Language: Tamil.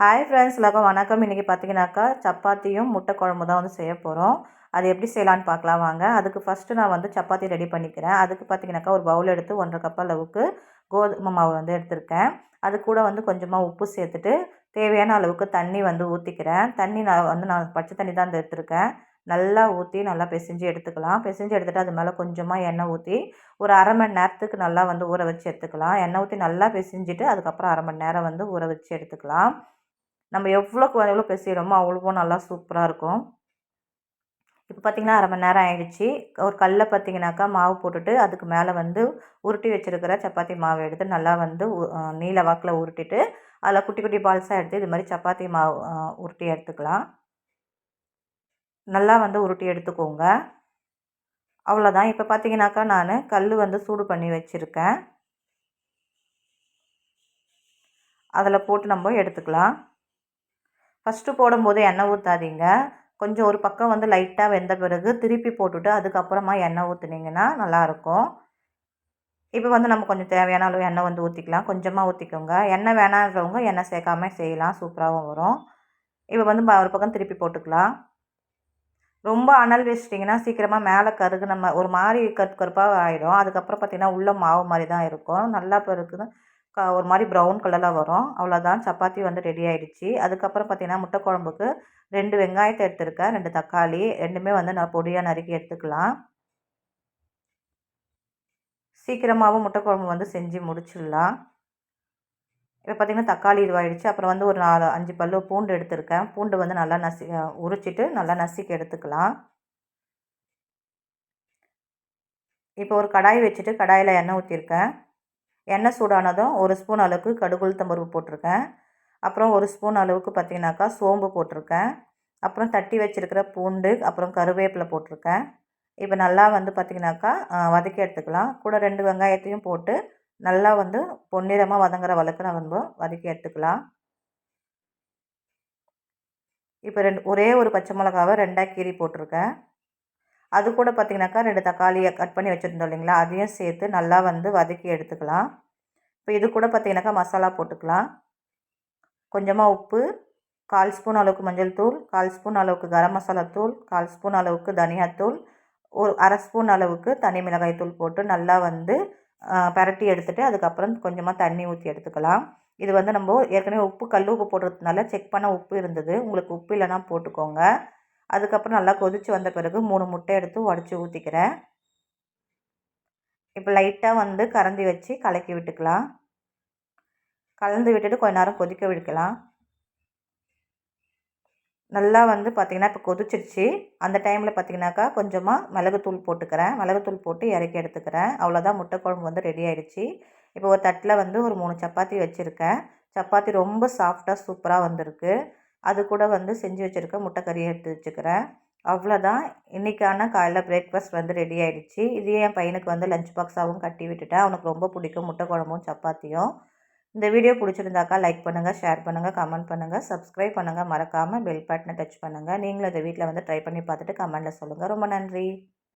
ஹாய் ஃப்ரெண்ட்ஸ் எல்லாருக்கும் வணக்கம். இன்றைக்கி பார்த்தீங்கன்னாக்கா சப்பாத்தியும் முட்டை குழம்பு தான் வந்து செய்ய போகிறோம் அது எப்படி செய்யலான்னு பார்க்கலாம் வாங்க. அதுக்கு ஃபஸ்ட்டு நான் வந்து சப்பாத்தி ரெடி பண்ணிக்கிறேன். அதுக்கு பார்த்தீங்கன்னாக்கா ஒரு பவுல் எடுத்து ஒன்றரை கப் அளவுக்கு கோதுமை மாவு வந்து எடுத்திருக்கேன். அது கூட வந்து கொஞ்சமாக உப்பு சேர்த்துட்டு தேவையான அளவுக்கு தண்ணி வந்து ஊற்றிக்கிறேன் தண்ணி நான் வந்து நான் பச்சை தண்ணி தான் எடுத்திருக்கேன். நல்லா ஊற்றி நல்லா பிசைஞ்சு எடுத்துக்கலாம். பிசைஞ்சு எடுத்துகிட்டு அது மேலே கொஞ்சமாக எண்ணெய் ஊற்றி ஒரு அரை மணி நேரத்துக்கு நல்லா வந்து ஊற வச்சு எடுத்துக்கலாம். எண்ணெய் ஊற்றி நல்லா பிசைஞ்சிட்டு அதுக்கப்புறம் அரை மணி நேரம் வந்து ஊற வச்சு எடுத்துக்கலாம். நம்ம எவ்வளோக்கு எவ்வளோ பேசிடுறோமோ அவ்வளோ நல்லா சூப்பராக இருக்கும். இப்போ பார்த்திங்கன்னா அரை மணி நேரம் ஆகிடுச்சி ஒரு கல்லில் பார்த்திங்கனாக்கா மாவு போட்டுட்டு அதுக்கு மேலே வந்து உருட்டி வச்சுருக்கிற சப்பாத்தி மாவு எடுத்து நல்லா வந்து நீல வாக்கில் உருட்டிட்டு அதில் குட்டி குட்டி பால்ஸாக எடுத்து இது மாதிரி சப்பாத்தி மாவு உருட்டி எடுத்துக்கலாம். நல்லா வந்து உருட்டி எடுத்துக்கோங்க. அவ்வளோதான். இப்போ பார்த்தீங்கன்னாக்கா நான் கல் வந்து சூடு பண்ணி வச்சுருக்கேன். அதில் போட்டு நம்ம எடுத்துக்கலாம். ஃபஸ்ட்டு போடும்போது எண்ணெய் ஊற்றாதீங்க கொஞ்சம் ஒரு பக்கம் வந்து லைட்டாக வெந்த பிறகு திருப்பி போட்டுட்டு அதுக்கப்புறமா எண்ணெய் ஊற்றுனீங்கன்னா நல்லாயிருக்கும். இப்போ வந்து நம்ம கொஞ்சம் தேவையான அளவு எண்ணெய் வந்து ஊற்றிக்கலாம் கொஞ்சமாக ஊற்றிக்கோங்க எண்ணெய் வேணான்றவங்க எண்ணெய் சேர்க்காம செய்யலாம். சூப்பராகவும் வரும். இப்போ வந்து ஒரு பக்கம் திருப்பி போட்டுக்கலாம். ரொம்ப அனல் வச்சிட்டிங்கன்னா சீக்கிரமாக மேலே கருகு நம்ம ஒரு மாதிரி கருப்பு கருப்பாக ஆகிடும் அதுக்கப்புறம் பார்த்திங்கன்னா உள்ளே மாவு மாதிரி தான் இருக்கும். நல்லா பிறகு க ஒரு மாதிரி ப்ரௌன் கலரில் வரும். அவ்வளோதான் சப்பாத்தி வந்து ரெடி ஆகிடுச்சி அதுக்கப்புறம் பார்த்திங்கன்னா முட்டை குழம்புக்கு ரெண்டு வெங்காயத்தை எடுத்துருக்கேன். ரெண்டு தக்காளி. ரெண்டுமே வந்து நான் பொடியாக நறுக்கி எடுத்துக்கலாம். சீக்கிரமாகவும் முட்டை குழம்பு வந்து செஞ்சு முடிச்சிடலாம். இப்போ பார்த்திங்கன்னா தக்காளி இதுவாகிடுச்சு அப்புறம் வந்து ஒரு நாலு அஞ்சு பல்லு பூண்டு எடுத்திருக்கேன். பூண்டு வந்து நல்லா நசி உரிச்சிட்டு நல்லா நசுக்கி எடுத்துக்கலாம். இப்போ ஒரு கடாய் வச்சுட்டு கடாயில் எண்ணெய் ஊற்றிருக்கேன் எண்ணெய் சூடானதும் ஒரு ஸ்பூன் அளவுக்கு கடுகுளுத்தம் பருப்பு போட்டிருக்கேன். அப்புறம் ஒரு ஸ்பூன் அளவுக்கு பார்த்திங்கனாக்கா சோம்பு போட்டிருக்கேன். அப்புறம் தட்டி வச்சுருக்கிற பூண்டு அப்புறம் கருவேப்பிலை போட்டிருக்கேன். இப்போ நல்லா வந்து பார்த்திங்கனாக்கா வதக்கி எடுத்துக்கலாம். கூட ரெண்டு வெங்காயத்தையும் போட்டு நல்லா வந்து பொன்னிறமாக வதங்குற வழக்கு நம்ம வதக்கி எடுத்துக்கலாம். இப்போ ரெண்டு ஒரே ஒரு பச்சை மிளகாவை ரெண்டாக கீரி போட்டிருக்கேன். அது கூட பார்த்திங்கனாக்கா ரெண்டு தக்காளியை கட் பண்ணி வச்சுருந்தோம் இல்லைங்களா? அதையும் சேர்த்து நல்லா வந்து வதக்கி எடுத்துக்கலாம். இப்போ இது கூட பார்த்திங்கனாக்கா மசாலா போட்டுக்கலாம். கொஞ்சமாக உப்பு கால் ஸ்பூன் அளவுக்கு மஞ்சள் தூள் கால் ஸ்பூன் அளவுக்கு கரம் மசாலா தூள் கால் ஸ்பூன் அளவுக்கு தனியாத்தூள் ஒரு அரை ஸ்பூன் அளவுக்கு தனி மிளகாய் தூள் போட்டு நல்லா வந்து பரட்டி எடுத்துகிட்டு அதுக்கப்புறம் கொஞ்சமாக தண்ணி ஊற்றி எடுத்துக்கலாம். இது வந்து நம்ம ஏற்கனவே உப்பு கல் உப்பு போடுறதுனால செக் பண்ண உப்பு இருந்தது. உங்களுக்கு உப்பு இல்லைனா போட்டுக்கோங்க. அதுக்கப்புறம் நல்லா கொதித்து வந்த பிறகு மூணு முட்டை எடுத்து உடச்சி ஊற்றிக்கிறேன் இப்போ லைட்டாக வந்து கரந்தி வச்சு கலக்கி விட்டுக்கலாம். கலந்து விட்டுட்டு கொஞ்ச நேரம் கொதிக்க விடுக்கலாம் நல்லா வந்து பார்த்திங்கன்னா இப்போ கொதிச்சிருச்சு. அந்த டைமில் பார்த்திங்கனாக்கா கொஞ்சமாக மிளகுத்தூள் போட்டுக்கிறேன். மிளகுத்தூள் போட்டு இறக்கி எடுத்துக்கிறேன். அவ்வளோதான் முட்டை குழம்பு வந்து ரெடி ஆகிடுச்சு இப்போ ஒரு தட்டில் வந்து ஒரு மூணு சப்பாத்தி வச்சுருக்கேன். சப்பாத்தி ரொம்ப சாஃப்டாக சூப்பராக வந்திருக்கு. அது கூட வந்து செஞ்சு வச்சுருக்க முட்டை எடுத்து வச்சுக்கிறேன். அவ்வளோதான். இன்றைக்கான காலைல பிரேக்ஃபாஸ்ட் வந்து ரெடி ஆகிடுச்சு இதே என் பையனுக்கு வந்து லஞ்ச் பாக்ஸாகவும் கட்டி விட்டுட்டேன். அவனுக்கு ரொம்ப பிடிக்கும் முட்டை குழம்பும் சப்பாத்தியும். இந்த வீடியோ பிடிச்சிருந்தாக்கா லைக் பண்ணுங்கள் ஷேர் பண்ணுங்கள் கமெண்ட் பண்ணுங்கள் சப்ஸ்கிரைப் பண்ணுங்கள் மறக்காமல் பெல் பட்டனை டச் பண்ணுங்கள் நீங்களும் இந்த வீட்டில் வந்து ட்ரை பண்ணி பார்த்துட்டு கமெண்ட்டில் சொல்லுங்கள் ரொம்ப நன்றி.